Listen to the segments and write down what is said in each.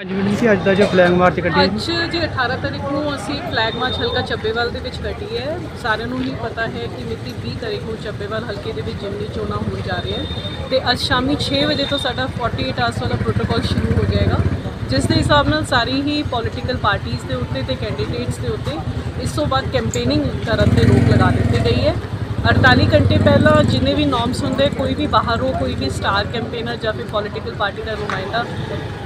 ਅੱਜ ਵੀ ਸੀ, ਅੱਜ ਦਾ ਜੋ ਫਲੈਗ ਮਾਰਚ ਕੱਢੀ ਅੱਜ ਜੀ 18 ਤਰੀਕ ਨੂੰ ਅਸੀਂ ਫਲੈਗ ਮਾਰਚ ਹਲਕਾ ਚੱਬੇਵਾਲ ਦੇ ਵਿੱਚ ਕੱਢੀ ਹੈ। ਸਾਰਿਆਂ ਨੂੰ ਹੀ ਪਤਾ ਹੈ ਕਿ ਮਿਤੀ 20 ਤਾਰੀਖ ਨੂੰ ਚੱਬੇਵਾਲ ਹਲਕੇ ਦੇ ਵਿੱਚ ਜਿਮਨੀ ਚੋਣਾਂ ਹੋਣ ਜਾ ਰਹੀਆਂ ਹੈ ਤੇ ਅੱਜ ਸ਼ਾਮੀ 6 ਵਜੇ ਤੋਂ ਸਾਡਾ 48 ਆਵਰਸ ਵਾਲਾ ਪ੍ਰੋਟੋਕਾਲ ਸ਼ੁਰੂ ਹੋ ਜਾਏਗਾ ਜਿਸ ਦੇ ਹਿਸਾਬ ਨਾਲ ਸਾਰੀ ਹੀ ਪੋਲੀਟੀਕਲ ਪਾਰਟੀਆਂ ਦੇ ਉੱਤੇ ਤੇ ਕੈਂਡੀਡੇਟਸ ਦੇ ਉੱਤੇ ਇਸ ਤੋਂ ਬਾਅਦ ਕੈਂਪੇਨਿੰਗ ਕਰਨ ਤੇ ਰੋਕ ਲਗਾ ਦਿੱਤੀ ਗਈ ਹੈ। 48 ਘੰਟੇ ਪਹਿਲਾਂ ਜਿੰਨੇ ਵੀ ਨੋਰਮਸ ਹੁੰਦੇ, ਕੋਈ ਵੀ ਬਾਹਰੋਂ ਕੋਈ ਵੀ ਸਟਾਰ ਕੈਂਪੇਨਰ ਜਾਂ ਫਿਰ ਪੋਲੀਟੀਕਲ ਪਾਰਟੀ ਦਾ ਨੁਮਾਇੰਦਾ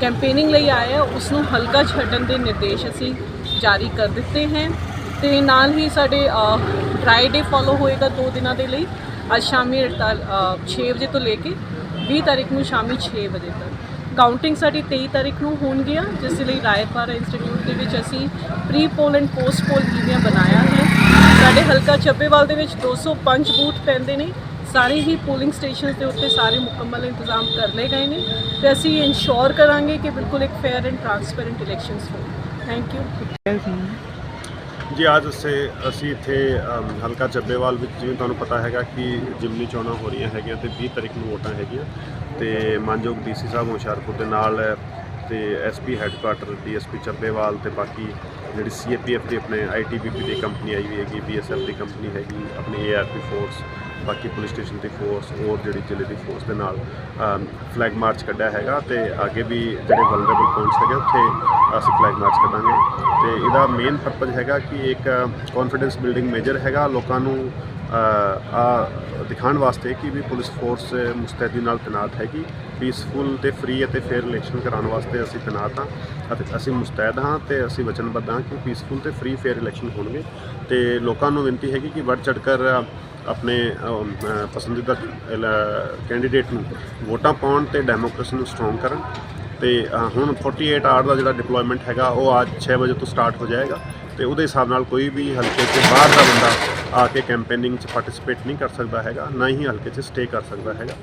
ਕੈਂਪੇਨਿੰਗ ਲਈ ਆਇਆ ਹੈ ਉਸ ਨੂੰ ਹਲਕਾ ਛੱਡਣ ਦੇ ਨਿਰਦੇਸ਼ ਅਸੀਂ ਜਾਰੀ ਕਰ ਦਿੱਤੇ ਹੈ ਤੇ ਨਾਲ ਹੀ ਸਾਡੇ ਡਰਾਈ ਡੇ ਫਾਲੋ ਹੋਏਗਾ 2 ਦਿਨਾਂ ਦੇ ਲਈ, ਅੱਜ ਸ਼ਾਮੀ 6 ਵਜੇ ਤੋਂ ਲੈ ਕੇ 20 ਤਾਰੀਖ ਨੂੰ ਸ਼ਾਮੀ 6 ਵਜੇ ਤੱਕ। ਕਾਊਂਟਿੰਗ ਸਾਡੀ 23 ਤਾਰੀਖ ਨੂੰ ਹੋਣਗੀਆਂ, ਜਿਸ ਲਈ ਰਾਇਤਵਾੜਾ ਇੰਸਟੀਚਿਊਟ ਦੇ ਵਿੱਚ ਅਸੀਂ pre poll and post poll EVM ਬਣਾਇਆ ਹੈ ਸਾਡੇ ਹਲਕਾ ਚੱਬੇਵਾਲ ਦੇ ਵਿੱਚ 205 ਬੂਥ ਪੈਂਦੇ ਨੇ। ਸਾਰੇ ਹੀ ਪੋਲਿੰਗ ਸਟੇਸ਼ਨਸ ਦੇ ਉੱਤੇ ਸਾਰੇ ਮੁਕੰਮਲ ਇੰਤਜ਼ਾਮ ਕਰ ਲਏ ਗਏ ਨੇ ਤੇ ਅਸੀਂ ਇਨਸ਼ੋਰ ਕਰਾਂਗੇ ਕਿ ਬਿਲਕੁਲ ਇੱਕ ਫੇਅਰ ਐਂਡ ਟਰਾਂਸਪੇਰੈਂਟ ਇਲੈਕਸ਼ਨਸ ਹੋਣ। ਥੈਂਕ ਯੂ ਜੀ, ਅੱਜ ਅਸੀਂ ਅਸੀਂ ਇੱਥੇ ਹਲਕਾ ਚੱਬੇਵਾਲ ਵਿੱਚ ਜਿਵੇਂ ਤੁਹਾਨੂੰ ਪਤਾ ਹੈਗਾ ਕਿ ਜਿਮਨੀ ਚੋਣਾਂ ਹੋ ਰਹੀਆਂ ਹੈਗੀਆਂ ਤੇ 20 ਤਰੀਕ ਨੂੰ ਵੋਟਾਂ ਹੈਗੀਆਂ ਤੇ ਮਾਨਯੋਗ ਡੀਸੀ ਸਾਹਿਬ ਹੁਸ਼ਿਆਰਪੁਰ ਦੇ ਨਾਲ, ਤੇ ਐਸਪੀ ਹੈੱਡਕੁਆਟਰ ਡੀਐਸਪੀ ਚੱਬੇਵਾਲ ਤੇ ਬਾਕੀ ਜਿਹੜੀ ਸੀਏਪੀਐਫ ਦੀ ਆਪਣੇ ਆਈਟੀਬੀਪੀ ਦੀ ਕੰਪਨੀ ਆਈ ਹੋਈ ਹੈਗੀ ਬੀਐਸਐਫ ਦੀ ਕੰਪਨੀ ਹੈਗੀ, ਆਪਣੀ ਏਆਰਪੀ ਫੋਰਸ ਬਾਕੀ ਪੁਲਿਸ ਸਟੇਸ਼ਨ ਦੀ ਫੋਰਸ ਹੋਰ ਜਿਹੜੀ ਜ਼ਿਲ੍ਹੇ ਦੀ ਫੋਰਸ ਦੇ ਨਾਲ ਫਲੈਗ ਮਾਰਚ ਕੱਢਿਆ ਹੈਗਾ ਤੇ ਅੱਗੇ ਵੀ ਜਿਹੜੇ ਵਲਨਰੇਬਲ ਪੁਆਇੰਟਸ ਹੈਗੇ, ਉੱਥੇ ਅਸੀਂ ਫਲੈਗ ਮਾਰਚ ਕੱਢਾਂਗੇ। ਤੇ ਇਹਦਾ ਮੇਨ ਪਰਪਸ ਹੈਗਾ ਕਿ ਇੱਕ ਕੌਨਫੀਡੈਂਸ ਬਿਲਡਿੰਗ ਮੇਜਰ ਹੈਗਾ, ਲੋਕਾਂ ਨੂੰ ਆ ਦਿਖਾਉਣ ਵਾਸਤੇ ਕਿ ਵੀ ਪੁਲਿਸ ਫੋਰਸ ਮੁਸਤੈਦੀ ਨਾਲ ਤੈਨਾਤ ਹੈਗੀ। ਪੀਸਫੁਲ ਤੇ ਫ੍ਰੀ ਅਤੇ ਫੇਅਰ ਇਲੈਕਸ਼ਨ ਕਰਾਉਣ ਵਾਸਤੇ ਅਸੀਂ ਤੈਨਾਤ ਹਾਂ ਅਤੇ ਅਸੀਂ ਮੁਸਤੈਦ ਹਾਂ ਤੇ ਅਸੀਂ ਵਚਨਬੱਧ ਹਾਂ ਕਿ ਪੀਸਫੁਲ ਤੇ ਫ੍ਰੀ ਫੇਅਰ ਇਲੈਕਸ਼ਨ ਹੋਣਗੇ। ਤੇ ਲੋਕਾਂ ਨੂੰ ਬੇਨਤੀ ਹੈਗੀ ਕਿ ਵੱਧ ਚੜ੍ਹ ਕਰ ਆਪਣੇ ਪਸੰਦੀਦਾ ਕੈਂਡੀਡੇਟ ਨੂੰ ਵੋਟਾਂ ਪਾਉਣ ਤੇ ਡੈਮੋਕ੍ਰੇਸੀ ਨੂੰ ਸਟਰੋਂਗ ਕਰਨ। ਤੇ ਅ, ਹੁਣ 48 ਆਰ ਦਾ ਜਿਹੜਾ ਡਿਪਲੋਇਮੈਂਟ ਹੈਗਾ ਉਹ ਅੱਜ 6 ਵਜੇ ਤੋਂ ਸਟਾਰਟ ਹੋ ਜਾਏਗਾ। ਤੇ ਉਹਦੇ ਹਿਸਾਬ ਨਾਲ ਕੋਈ ਵੀ ਹਲਕੇ 'ਚ ਬਾਹਰ ਦਾ ਬੰਦਾ ਆ ਕੇ ਕੈਂਪੇਨਿੰਗ 'ਚ ਪਾਰਟਿਸਿਪੇਟ ਨਹੀਂ ਕਰ ਸਕਦਾ ਹੈਗਾ, ਨਾ ਹੀ ਹਲਕੇ 'ਚ ਸਟੇ ਕਰ ਸਕਦਾ ਹੈਗਾ।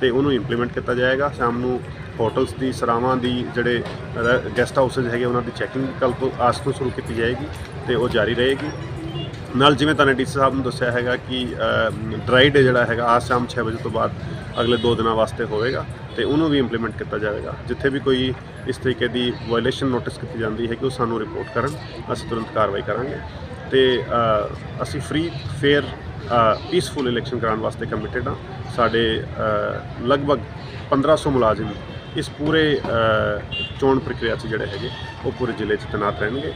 ਤੇ ਉਹਨੂੰ ਇੰਪਲੀਮੈਂਟ ਕੀਤਾ ਜਾਏਗਾ। ਸ਼ਾਮ ਨੂੰ ਹੋਟਲਸ ਦੀ, ਸਰਾਵਾਂ ਦੀ, ਜਿਹੜੇ ਗੈਸਟ ਹਾਊਸਸ ਹੈਗੇ, ਉਹਨਾਂ ਦੀ ਚੈਕਿੰਗ ਕੱਲ ਤੋਂ ਅੱਜ ਤੋਂ ਸ਼ੁਰੂ ਕੀਤੀ ਜਾਏਗੀ ਤੇ ਉਹ ਜਾਰੀ ਰਹੇਗੀ। ਨਾਲ ਜਿਵੇਂ ਤੁਹਾਨੂੰ ਡੀਸੀ ਸਾਹਿਬ ਨੂੰ ਦੱਸਿਆ ਹੈਗਾ ਕਿ ਡਰਾਈ ਡੇ ਜਿਹੜਾ ਹੈਗਾ ਅੱਜ ਸ਼ਾਮ 6 ਵਜੇ ਤੋਂ ਬਾਅਦ ਅਗਲੇ 2 ਦਿਨਾਂ ਵਾਸਤੇ ਹੋਵੇਗਾ ਤੇ ਉਹਨੂੰ ਵੀ ਇੰਪਲੀਮੈਂਟ ਕੀਤਾ ਜਾਵੇਗਾ। ਜਿੱਥੇ ਵੀ ਕੋਈ ਇਸ ਤਰੀਕੇ ਦੀ ਵਾਇਲੇਸ਼ਨ ਨੋਟਿਸ ਕੀਤੀ ਜਾਂਦੀ ਹੈ ਕਿ ਉਹ ਸਾਨੂੰ ਰਿਪੋਰਟ ਕਰਨ, ਅਸੀਂ ਤੁਰੰਤ ਕਾਰਵਾਈ ਕਰਾਂਗੇ। ਤੇ ਅਸੀਂ ਫ੍ਰੀ ਫੇਅਰ ਪੀਸਫੁਲ ਇਲੈਕਸ਼ਨ ਕਰਾਉਣ ਵਾਸਤੇ ਕਮਿਟਡ ਹਾਂ। ਸਾਡੇ ਅ, ਲਗਭਗ 1500 ਮੁਲਾਜ਼ਮ ਇਸ ਪੂਰੇ ਚੋਣ ਪ੍ਰਕਿਰਿਆ 'ਚ ਜਿਹੜੇ ਹੈਗੇ ਉਹ ਪੂਰੇ ਜ਼ਿਲ੍ਹੇ 'ਚ ਤੈਨਾਤ ਰਹਿਣਗੇ।